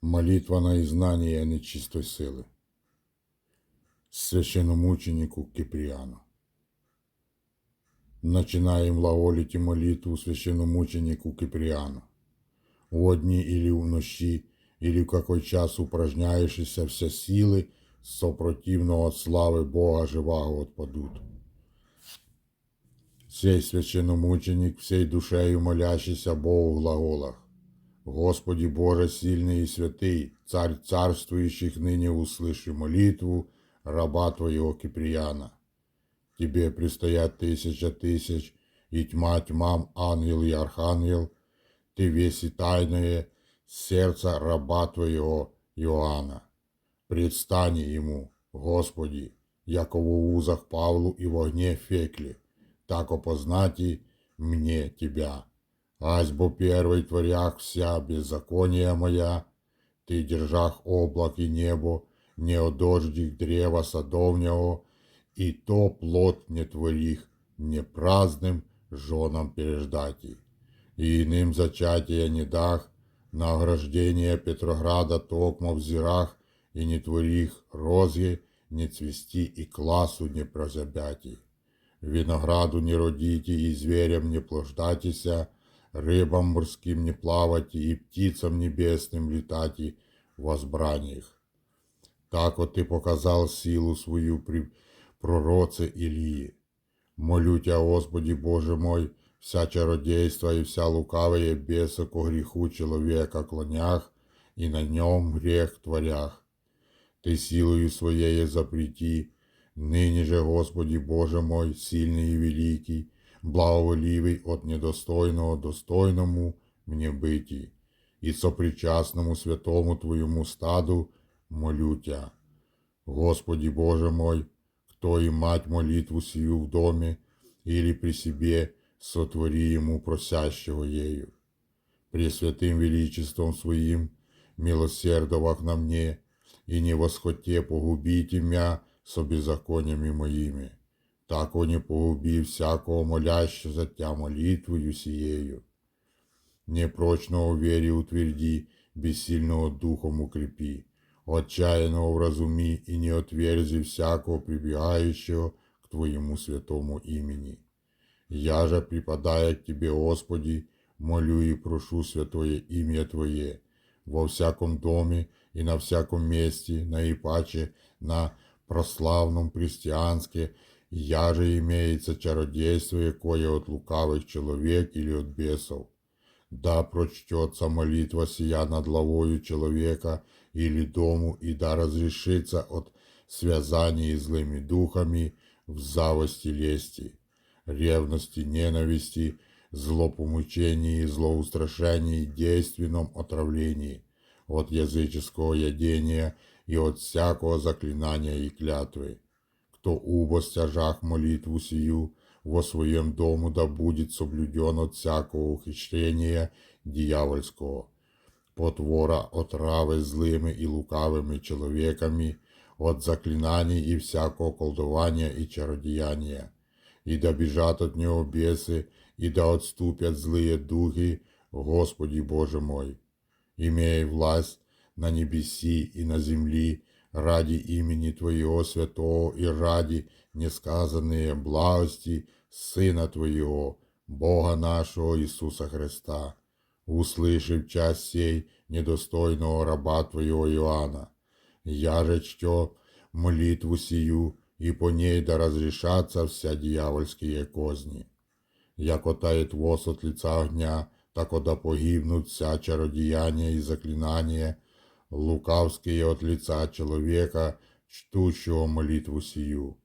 Молитва на изгнание нечистой силы. Священномученику Киприану. Начинаем глаголить и молитву священномученику Киприану. В дни или в ночи, или в какой час упражняющиеся все силы сопротивного от славы Бога живого отпадут. Сей священномученик всей душею молящийся Богу в глаголах. Господи Боже сильный и святый, Царь царствующих ныне услыши молитву раба Твоего Киприяна. Тебе предстоят тысяча тысяч, и тьма тьмам, ангел и архангел, Ты веси тайное сердца раба Твоего Иоанна. Предстань ему, Господи, яко в узах Павлу и в огне фекле, так опознати мне Тебя. Ась бо первый творях вся беззакония моя, Ты держах облак и небо, не одождих древа садовнього, и то плод не творих, не праздным женам переждати. И иным зачатия не дах, на ограждение Петрограда токмо в зирах, и не творих розги, не цвести и классу не прозябяти. Винограду не родите, и зверям не плождатися, рыбам морским не плавати, и птицам небесным летати в возбраниях. Так вот ты показал силу свою при пророце Илии. Молю Тя, Господи Боже мой, вся чародейство и вся лукавая беса ко греху человека клонях, и на нем грех творях. Ты силою своей запрети, ныне же, Господи Боже мой, сильный и великий, благоволивый от недостойного достойному мне быти, и сопричастному святому Твоему стаду молю Тя. Господи Боже мой, кто и мать молитву сию в доме или при себе, сотвори ему просящего ею. Пресвятым величеством своим, милосердовах на мне, и не восхоте погубить имя со беззакониями моими. Так он не погуби всякого молящего за тя молитвою сією. Непрочного в вере утверди, бессильного духом укрепи, отчаянного в разуми и не отверзи всякого прибегающего к Твоему святому имени. Я же, припадая к Тебе, Господи, молю и прошу святое имя Твое во всяком доме и на всяком месте, наипаче на прославном христианске, я же имеется чародейство, якое от лукавых человек или от бесов. Да прочтется молитва сия над главою человека или дому, и да разрешится от связаний злыми духами в завости лести, ревности, ненависти, злопомучении, злоустрашении, действенном отравлении, от языческого ядения и от всякого заклинания и клятвы. Кто убо стяжах молитву сию, во своем дому да будет соблюден от всякого ухищрения дьявольского, потвора отравы злыми и лукавыми человеками, от заклинаний и всякого колдования и чародеяния, и да бежат от него бесы, и да отступят злые духи, Господи Боже мой, имея власть на небеси и на земли, ради имени Твоего святого и ради несказанные благости Сына Твоего, Бога нашего Иисуса Христа, услышав час сей недостойного раба Твоего Иоанна. Я же чтё молитву сию, и по ней да разрешатся вся дьявольские козни. Яко тает воз от лица огня, так да погибнут вся чародеяния и заклинания, лукавские от лица человека, чтущего молитву сию.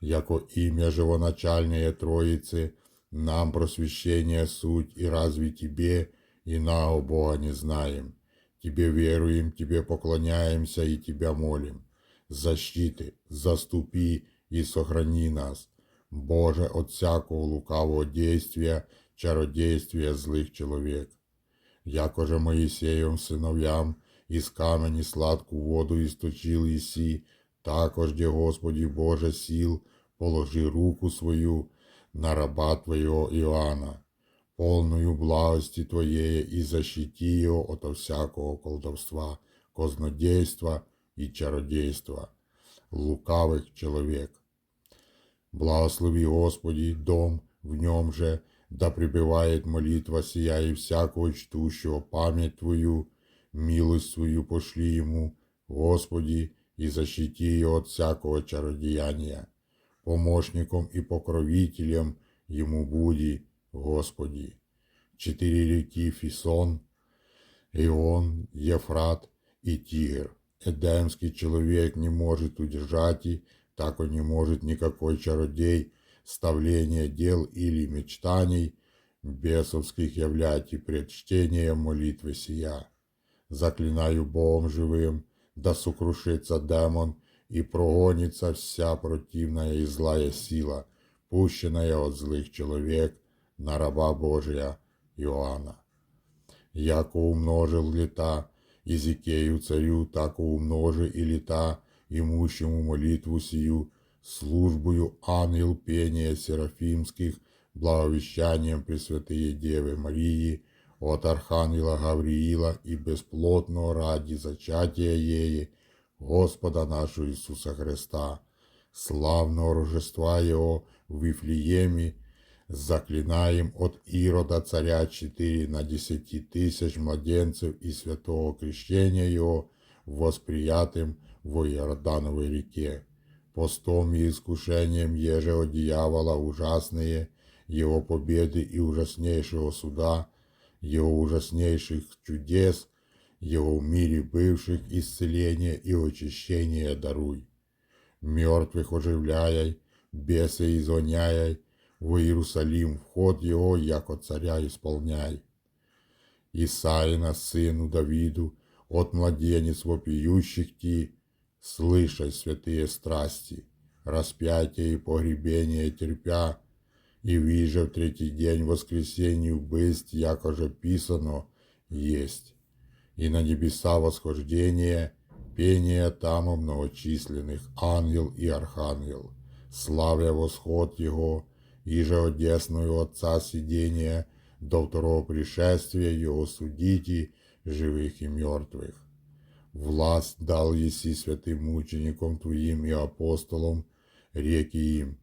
Яко имя живоначальные Троицы, нам просвещение суть, и разве Тебе, иного Бога не знаем. Тебе веруем, Тебе поклоняемся и Тебя молим. Защиты, заступи и сохрани нас, Боже, от всякого лукавого действия, чародействия злых человек. Яко же Моисеем сыновьям із камені сладку воду істочил Ісі, також де Господі Боже сіл, положи руку свою на раба Твоего Иоанна, полную благости Твоей и защити его ото всякого колдовства, кознодейства и чародейства, лукавых человек. Благослови, Господи, дом в нем же, да пребывает молитва сия и всякого чтущего память Твою, милость свою пошли ему, Господи, и защити его от всякого чародеяния. Помощником и покровителем ему буди, Господи. Четыре реки Фисон, Ион, Ефрат и Тигр. Эдемский человек не может удержать и, так он не может никакой чародей ставления дел или мечтаний бесовских являть и пред чтением молитвы сия. Заклинаю Богом живым, да сокрушится демон и прогонится вся противная и злая сила, пущенная от злых человек на раба Божия Иоанна. Яко умножил лета Изикею царю, так умножи и лета имущему молитву сию, службою ангел пения серафимских, благовещанием Пресвятые Девы Марии, от Архангела Гавриила и бесплотного ради зачатия Еї, Господа нашего Иисуса Христа, славного Рождества Его в Вифлееме, заклинаем от Ирода царя четыре на десяти тысяч младенцев и святого крещения его восприятым во Иордановой реке. Постом и искушением еже от дьявола ужасные его победы и ужаснейшего суда, его ужаснейших чудес, его в мире бывших исцеления и очищения даруй. Мертвых оживляй, бесы изгоняй, в Иерусалим вход его, яко царя исполняй. Исаина, сыну Давиду, от младенец вопиющих ти, слышай святые страсти, распятие и погребение терпя, и виже в третий день воскресению бысть, яко же писано, есть. И на небеса восхождение, пение там многочисленных ангел и архангел, славя восход его, иже одесную Отца сидения до второго пришествия Его судите живых и мертвых. Власть дал еси святым мученикам Твоим и апостолам, реки им.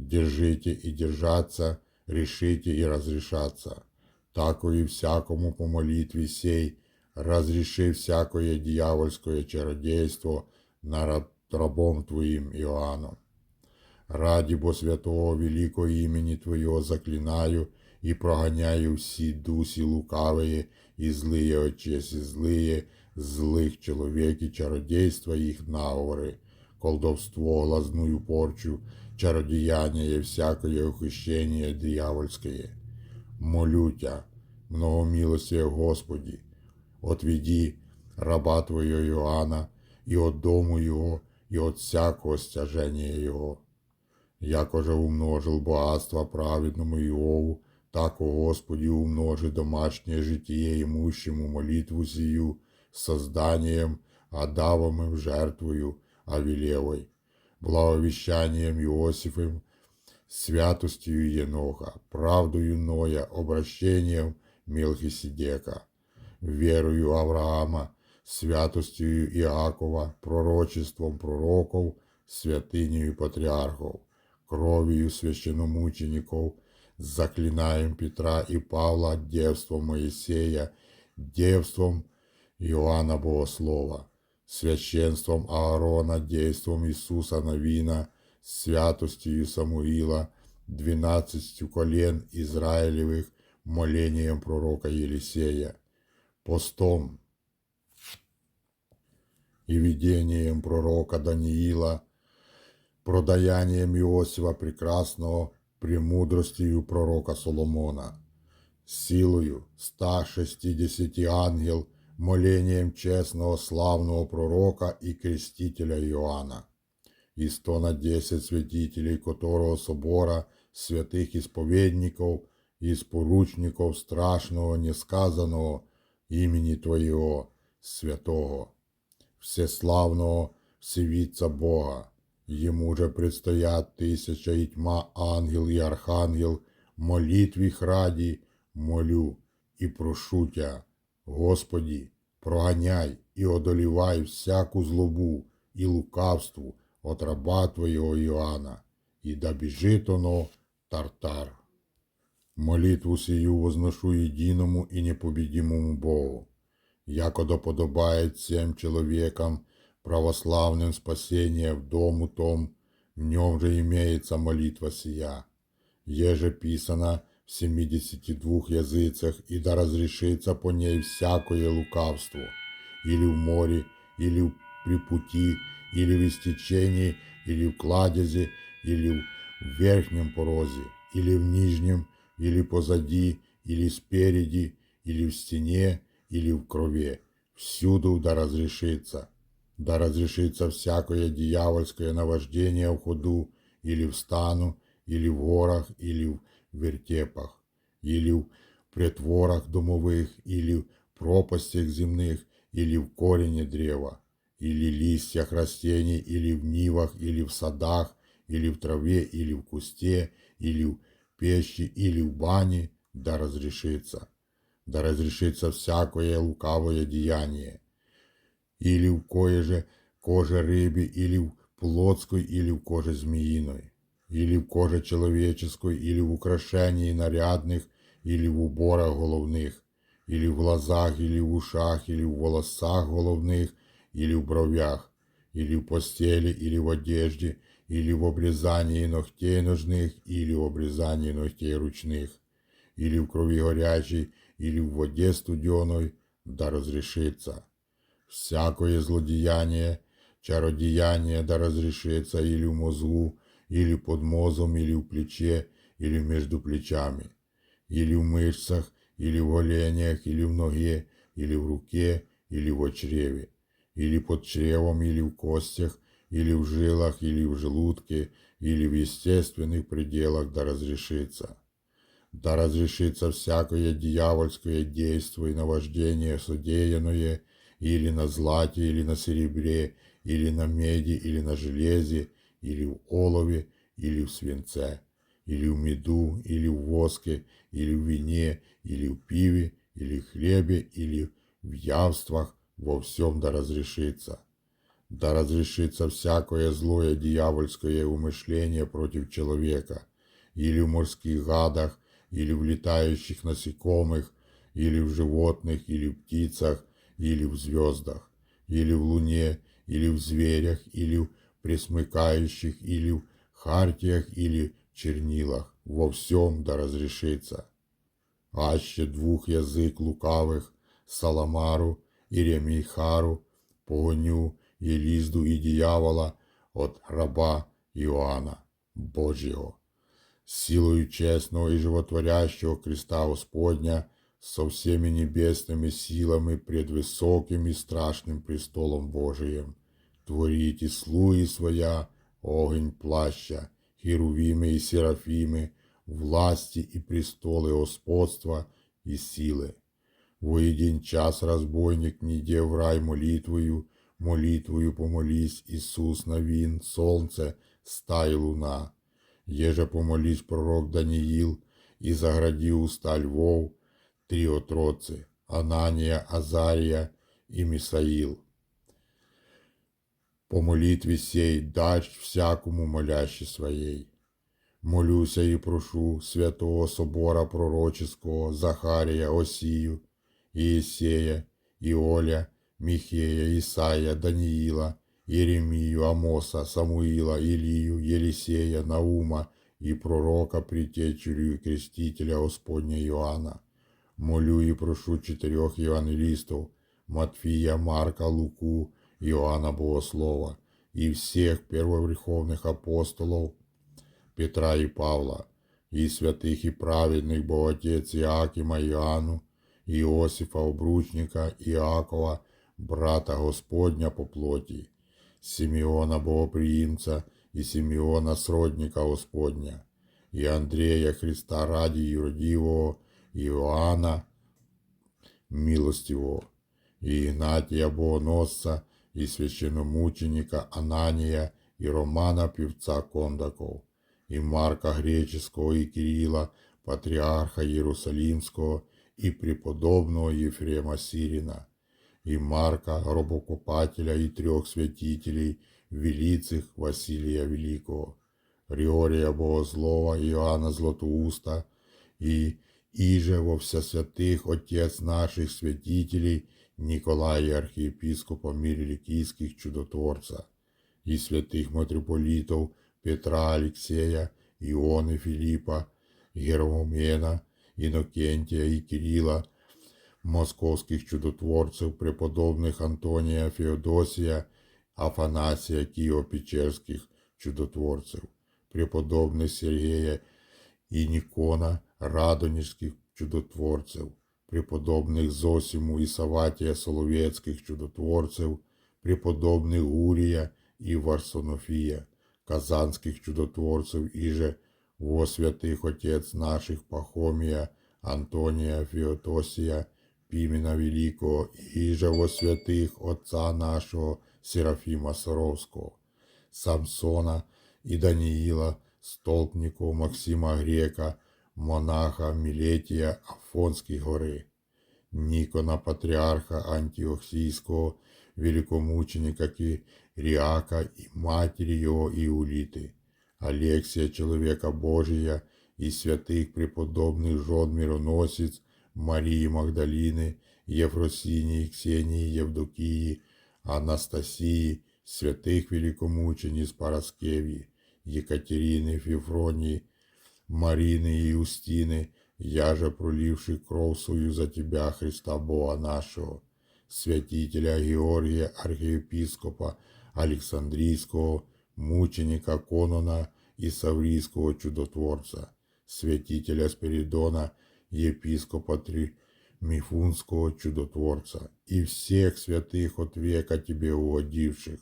Держите и держаться, решите и разрешаться. Тако и всякому по молитве сей, разреши всякое дьявольское чародейство над рабом Твоим Иоанном. Раді бо святого великого імені Твоего заклинаю и прогоняю всі дусі лукавые и злые очеси злые, злых человек и чародейства их наговоры, колдовство, глазную порчу, чародеяние и всякое ухищение дьявольское. Молю Тя, многомилостие Господи, отведи раба Твоего Иоанна и от дому его, и от всякого стяжения его. Якоже умножил богатство праведному Иову, так, о Господи, умножи домашнее житие имущему молитву сию, созданием, Адамовым жертвою Авилевой, благовещанием Иосифом, святостью Еноха, правдою Ноя, обращением Мелхиседека, верою Авраама, святостью Иакова, пророчеством пророков, святынею патриархов, кровью священномучеников, заклинаем Петра и Павла, девством Моисея, девством Иоанна Богослова, священством Аарона, действом Иисуса Навина, святостью Самуила, двенадцатью колен Израилевых, молением пророка Елисея, постом и видением пророка Даниила, продаянием Иосифа Прекрасного, премудростью пророка Соломона, силою 160 ангел, молением честного славного пророка и крестителя Иоанна, и 100 на 10 святителей которого собора святых исповедников и споручников страшного несказанного имени Твоего, святого, всеславного всевидца Бога, Ему же предстоят тысяча и тьма ангел и архангел, молитві ради, молю и прошу Тя, Господи, прогоняй и одолевай всяку злобу и лукавству от раба Твоего Иоанна, и да бежит оно тартар. Молитву сию возношу единому и непобедимому Богу, яко доподобает всем человекам православным спасение в дому том, в нем же имеется молитва сия. Еже писано в 72 языцах, и да разрешится по ней всякое лукавство, или в море, или при пути, или в истечении, или в кладезе, или в верхнем порозе, или в нижнем, или позади, или спереди, или в стене, или в крове. Всюду да разрешится. Да разрешится всякое дьявольское наваждение в ходу, или в стану, или в горах, или в вертепах, или в притворах домовых, или в пропастях земных, или в корені древа, или листьях растений, или в нивах, или в садах, или в траве, или в кусте, или в пещи, или в бане, да разрешится. Да разрешится всякое лукавое деяние, или в кое же коже рыбе, или в плотской, или в коже змеиной, или в коже человеческой, или в украшении нарядных, или в уборах головных, или в глазах, или в ушах, или в волосах головных, или в бровях, или в постели, или в одежде, или в обрезании ногтей ножных, или в обрезании ногтей ручных, или в крови горячей, или в воде студеной, да разрешится всякое злодеяние, чародеяние да разрешится или в мозгу, или под мозом, или в плече, или между плечами, или в мышцах, или в голенях, или в ноге, или в руке, или в чреве, или под чревом, или в костях, или в жилах, или в желудке, или в естественных пределах да разрешится да разрешится всякое дьявольское действие и наваждение содеянное или на злате, или на серебре, или на меди, или на железе, или в олове, или в свинце, или в меду, или в воске, или в вине, или в пиве, или в хлебе, или в явствах, во всем да разрешится. Да разрешится всякое злое дьявольское умышление против человека, или в морских гадах, или в летающих насекомых, или в животных, или в птицах, или в звездах, или в луне, или в зверях, или в пресмыкающих, или в хартиях, или в чернилах, во всем да разрешится. Аще двух язик лукавих, Саламару і Реміхару, погоню і лізду і дьявола от раба Иоанна Божьего силою честного и животворящего креста Господня, со всеми небесными силами пред высоким и страшным престолом Божиим. Творите слуги своя, огонь плаща, херувимы и серафимы, власти и престолы господства и силы. В един час разбойник не иде в рай молитвою, молитвою помолись, Иисус навин, солнце, стай луна. Еже помолись пророк Даниил, и загради уста львов, три отроцы, Анания, Азария и Мисаил. По молитве сей дасть всякому молящей своей. Молюся и прошу святого собора пророческого Захария, Осию, Иесея, Иоля, Михея, Исаия, Даниила, Иеремию, Амоса, Самуила, Илию, Елисея, Наума и пророка Притечерю и крестителя Господня Иоанна. Молю и прошу четырех евангелистов Матфия, Марка, Луку, Иоанна Богослова и всех первовреховных апостолов Петра и Павла, и святых и праведных Боготець Иакима Иоанну, Иосифа Обручника, Иакова, брата Господня по плоти, Симеона Богоприимца и Симеона Сродника Господня, и Андрея Христа ради юродивого, Иоанна милостивого, и Игнатия Богоносца, и священномученика Анания, и Романа Певца Кондаков, и Марка Греческого, и Кирилла, патриарха Иерусалимского, и преподобного Ефрема Сирина, и Марка, гробокопателя, и трех святителей, велицих Василия Великого, Григория Богослова, Иоанна Златоуста, и иже во всесвятых отец наших святителей Николая архиепископа Мириликийских чудотворца, и святых митрополитов Петра Алексея, Ионы Филиппа, Гермомена, Иннокентия и Кирилла, московских чудотворцев, преподобных Антония Феодосия, Афанасия Киево-Печерских чудотворцев, преподобных Сергея і Нікона, радонежських чудотворців, преподобних Зосиму і Саватія Соловецьких чудотворців, преподобних Гурія і Варсонофія, казанських чудотворців і же во святих отець наших Пахомія, Антонія Феотосія, Пімена Великого, і же во святих отца нашого Серафіма Саровського, Самсона і Даниїла, Столпников, Максима Грека, монаха Мілетія Афонської гори, Нікона Патріарха Антіохсійського, великомученика Киріака і матері його Іуліти, Алексія, чоловіка Божия, і святих преподобних жон мироносиць Марії Магдаліни, Єфросінії, Ксенії, Євдокії, Анастасії, святих великомучениць Параскевії, Екатерины, Февронии, Марины и Устины, я же проливший кров свою за Тебя, Христа Бога нашего, святителя Георгия, архиепископа Александрийского, мученика Конона и Саврийского чудотворца, святителя Спиридона, епископа Тримифунского чудотворца и всех святых от века Тебе угодивших.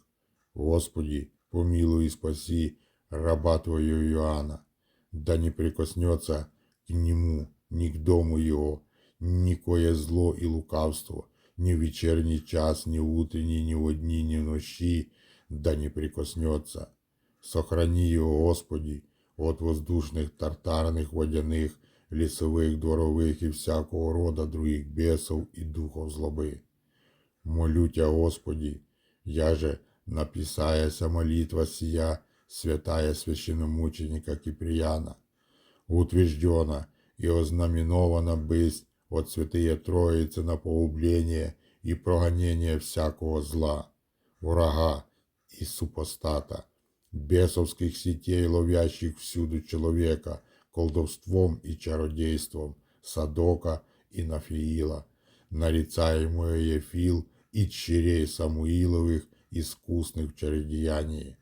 Господи, помилуй и спаси, раба Твою Иоанна, да не прикоснется к нему, ни к дому его, никое зло и лукавство, ни в вечерний час, ни в утренний, ни в дни, ни в ночи, да не прикоснется. Сохрани его, Господи, от воздушных, тартарных, водяных, лесовых, дворовых и всякого рода других бесов и духов злобы. Молю Тебя, Господи, я же, написаяся молитва сия, святая священномученика Киприяна, утверждена и ознаменована быть от святые Троицы на поубление и прогонение всякого зла, врага и супостата, бесовских сетей, ловящих всюду человека, колдовством и чародейством, Садока и Нафиила, нарицаемого Ефил и черей Самуиловых, искусных в чародеянии.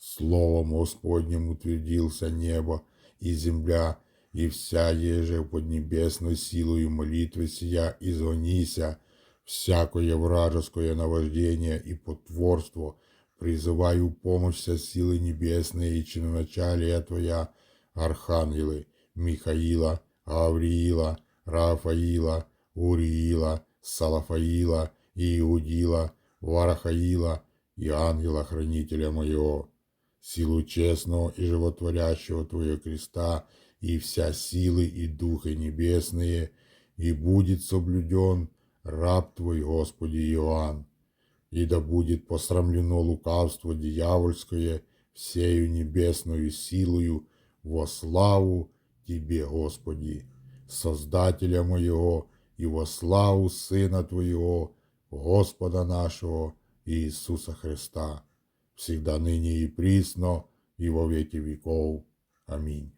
Словом Господним утвердился небо и земля, и вся еже поднебесной силою молитвы сия изгонися, всякое вражеское наваждение и потворство, призываю помощь вся силы небесные и чиноначалия Твоя, архангелы Михаила, Гавриила, Рафаила, Уриила, Салафаила, Иудила, Варахаила и ангела-хранителя моего силу честного и животворящего Твоего креста, и вся силы и духи небесные, и будет соблюден раб Твой, Господи Иоанн, и да будет посрамлено лукавство дьявольское всею небесную силою во славу Тебе, Господи, Создателя моего, и во славу Сына Твоего, Господа нашего Иисуса Христа всегда ныне и присно, и во веки веков. Аминь.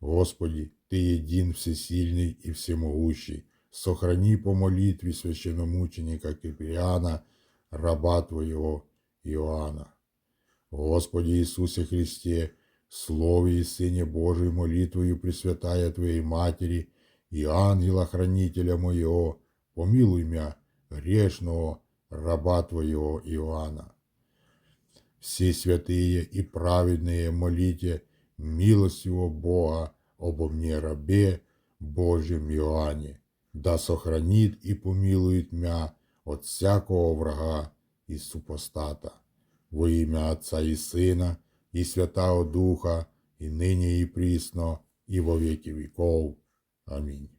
Господи, Ты един всесильный и всемогущий, сохрани по молитве священномученика Киприана, раба Твоего Иоанна. Господи Иисусе Христе, Слове и Сыне Божий молитвою Пресвятая Твоей Матери и ангела-хранителя моего, помилуй меня, грешного раба Твоего Иоанна все святые и праведные молите милостивого Бога обо мне рабе Божьем Иоанне, да сохранит и помилует мя от всякого врага и супостата. Во ім'я Отца і Сина, і Святого Духа, і нині і прісно, і во віки віков. Амінь.